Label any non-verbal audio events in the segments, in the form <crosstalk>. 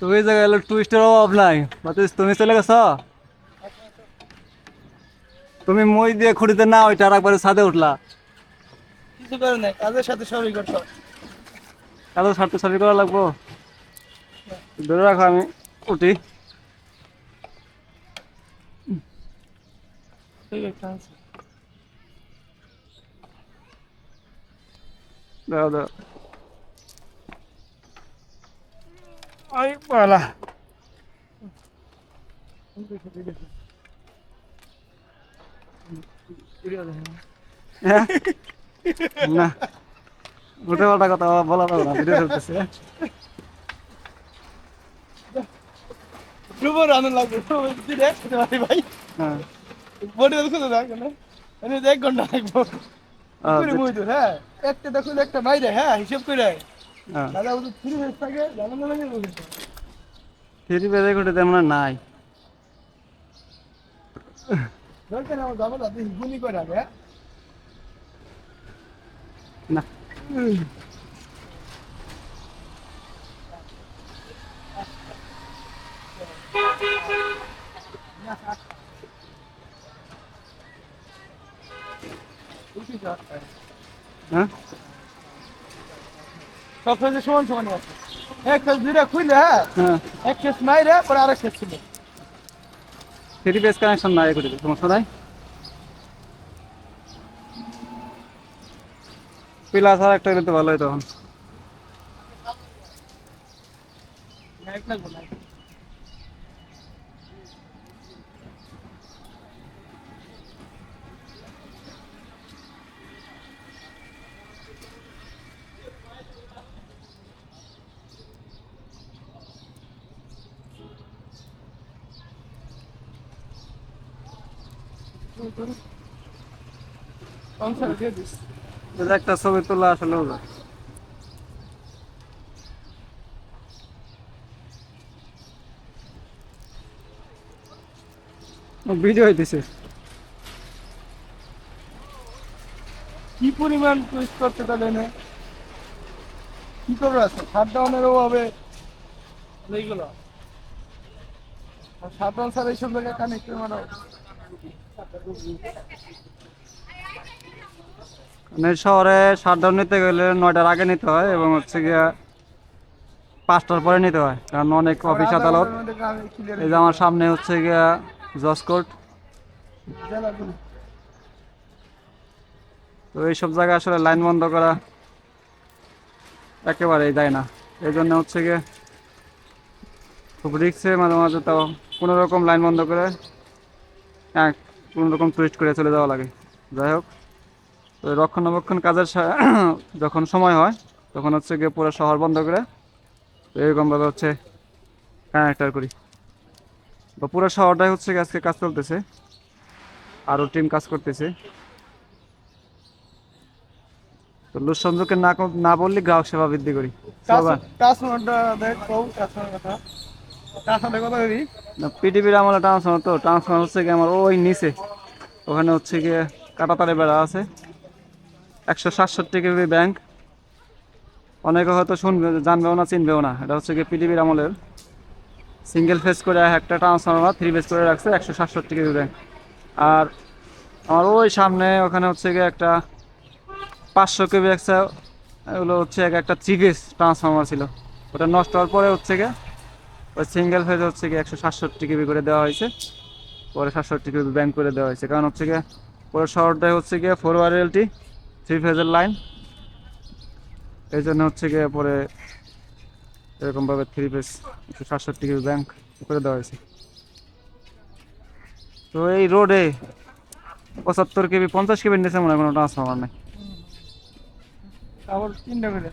তো ওই জায়গায় হলো টুরিস্টের অভাব নাই। বাতাস তুমি চলে গেছ? তুমি মই দিয়ে খুঁড়িতে না ওইটা আর একবারে ছাদে উঠলা। কিছু করে নাই কাজের সাথে সবই। এত সারতে সারি করা লাগবো? ধরে রাখো আমি উঠি। দাও দাও আই পালা <laughs> হ্যাঁ? না। উঠে পাল্টা কথা বলা যাবে না ভিডিও চলতেছে। ডুবো রান্না লাগবে ভাই ভাই। হ্যাঁ। বডি দেখো না আমি এক ঘণ্টা লাগবো। করে হ্যাঁ। একটা দেখো একটা বাইরে হ্যাঁ হিসাব করে। দাদা ওদের হয়ে থাকে জানা না ফেরি বেঁধে খুঁটে তেমন নাই। দরকার আমার যাব না তুই করে আগে হ্যাঁ? না। হ্যাঁ? সব সমান আছে। এক দুইটা খুইলে হ্যাঁ? হ্যাঁ। এক ফেজ মাইরে পরে আরেক ছিল। থ্রি পেজ কানেকশন নাই করে সমস্যা নাই পিলাস আর একটা নিতে ভালো হয় তখন এক লাগবে না সংসার দিয়ে দিস যদি একটা ছবি তোলা আসলে হইতেছে। কি পরিমাণ টুইস্ট করতে তাহলে না কি করবে আছে শাটডাউনের অভাবে? এইগুলো। শাটডাউন ছাড়া এইসব জায়গায় কানেক্ট মানে মানে শহরে শাটডাউন নিতে গেলে নয়টার আগে নিতে হয় এবং হচ্ছে গিয়া পাঁচটার পরে নিতে হয়। কারণ অনেক অফিস আদালত। এই যে আমার সামনে হচ্ছে গিয়া জজ কোর্ট। তো এইসব জায়গায় আসলে লাইন বন্ধ করা একেবারেই যায় না। এই জন্য হচ্ছে গিয়ে খুব রিক্সে মাঝে মাঝে তাও কোনো রকম লাইন বন্ধ করে হ্যাঁ কোনো রকম টুইস্ট করে চলে যাওয়া লাগে। যাই হোক তো রক্ষণাবেক্ষণ কাজের <coughs> যখন সময় হয় তখন হচ্ছে গিয়ে পুরো শহর বন্ধ করে তো এরকমভাবে হচ্ছে কানেক্টার করি। তো পুরো শহরটাই হচ্ছে গিয়ে আজকে কাজ চলতেছে আরও টিম কাজ করতেছে। তো লুজ সংযোগকে না না বললে গ্রাহক সেবা বৃদ্ধি করি। ট্রান্সফরমারটা দেখ কও ট্রান্সফরমার কথা ট্রান্সফরমার তো ট্রান্সফার হচ্ছে গিয়ে আমার ওই নিচে। ওখানে হচ্ছে গিয়ে কাটাতারে বেড়া আছে। একশো সাতষট্টি কেবি ব্যাংক। অনেকে হয়তো শুনবে, জানবেও না, চিনবেও না। এটা হচ্ছে গিয়ে পিটিভির আমলের। সিঙ্গেল ফেস করে একটা ট্রান্সফর্মার থ্রি ফেস করে রাখছে, একশো সাতষট্টি কেবি ব্যাংক। আর আমার ওই সামনে ওখানে হচ্ছে গিয়ে একটা পাঁচশো কেবি একটা, এগুলো হচ্ছে এক একটা থ্রি ফেস ট্রান্সফরমার ছিল। ওটা নষ্ট হওয়ার পরে হচ্ছে গিয়ে ওই সিঙ্গেল ফেজ হচ্ছে কি একশো সাতষট্টি কেবি করে দেওয়া হয়েছে। পরে সাতষট্টি কেবি ব্যাংক করে দেওয়া হয়েছে। কারণ হচ্ছে গিয়ে পুরো শহরটাই হচ্ছে গিয়ে ফোর ওয়ার এলটি থ্রি ফেজের লাইন এই জন্য হচ্ছে গিয়ে পরে এরকমভাবে থ্রি ফেজ একশো সাতষট্টি কেবি ব্যাংক করে দেওয়া হয়েছে। তো এই রোডে পঁচাত্তর কেবি পঞ্চাশ কেবির নিচে মনে হয় কোনো ট্রান্সফরমার নেই। আবার তিনটা করে।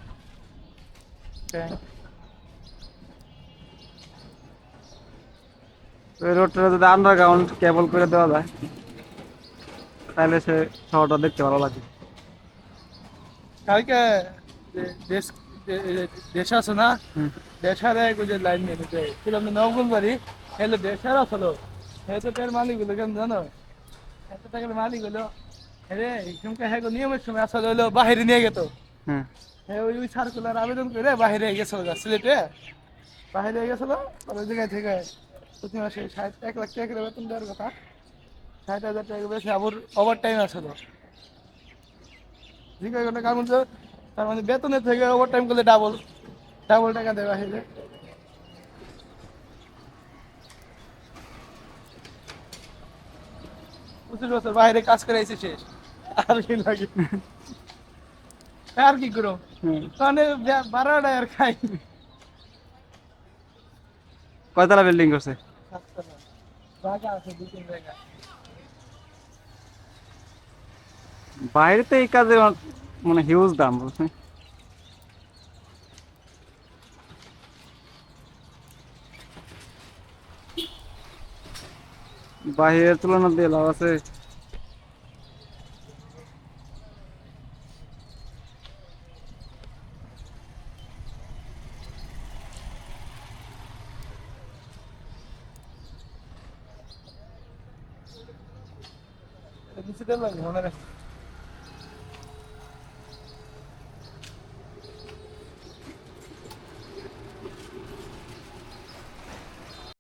এই রোডটা যদি আন্ডারগ্রাউন্ড কেবল করে দেওয়া যায় তাহলে সে শহরটা দেখতে ভালো লাগে কালকে দেশ আছে না। দেশার যে লাইন নিয়ে নিতে। ছিলাম নবগুল বাড়ি হেলে দেশার আসলো। হেতে তার মালিক হলো কেন জানো? এত টাকার মালিক হলো রে এইসমকে হ্যাঁ নিয়মের সময় আসলে হলো বাহিরে নিয়ে গেত। হ্যাঁ ওই ওই সার্কুলার আবেদন করে বাহিরে গেছিল সিলেটে। বাইরে গেছিল ওই জায়গায় থেকে প্রতি মাসে ষাট এক লাখ টাকা বেতন দেওয়ার কথা। ষাট হাজার টাকা বেশি আবার ওভার টাইম আসছিল জিজ্ঞাসা করলে কারণ হচ্ছে তার মানে বেতনের থেকে ওভার টাইম করলে ডাবল ডাবল টাকা দেওয়া হয়েছে পঁচিশ বছর বাইরে কাজ করে এসে শেষ। আর কি লাগে? আর কি করো। মানে বারোটা আর খাই। কয়তলা বিল্ডিং করছে? তো এই কাজে মানে হিউজ দাম বুঝছেন বাহিরের তুলনা দিয়ে লাভ আছে নিচে লাগে মনে রাখি